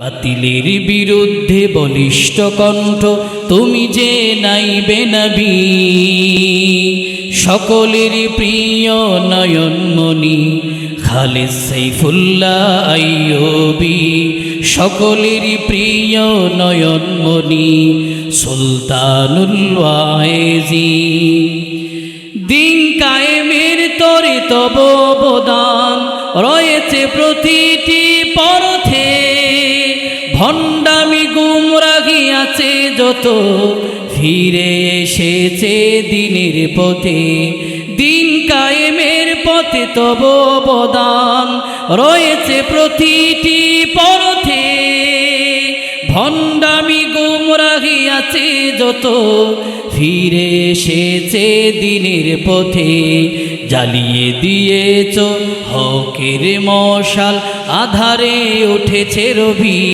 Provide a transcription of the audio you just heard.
বাতিলের বিরুদ্ধে বলিষ্ঠ কণ্ঠ, তুমি যে নাইবে নবী। সকলের প্রিয় নয়নমণি, খালেদ সাইফুল্লাহ আইয়বি। সকলের প্রিয় নয়নমণি, সুলতানুল ওয়াইজি দিন কায়েমের তরে তব অবদান, রয়েছে প্রতিটি পরথে ভণ্ডামি গুমরাগি আছে যত, ফিরে এসেছে দিনের পথে। দিন কায়েমের পথে তব অবদান রয়েছে প্রতিটি পরথে ভণ্ডামি গুমরাহি আছে যত, ফিরে এসেছে দিনের পথে। জ্বালিয়ে দিয়েছ হকের মশাল, আধারে উঠেছে রবি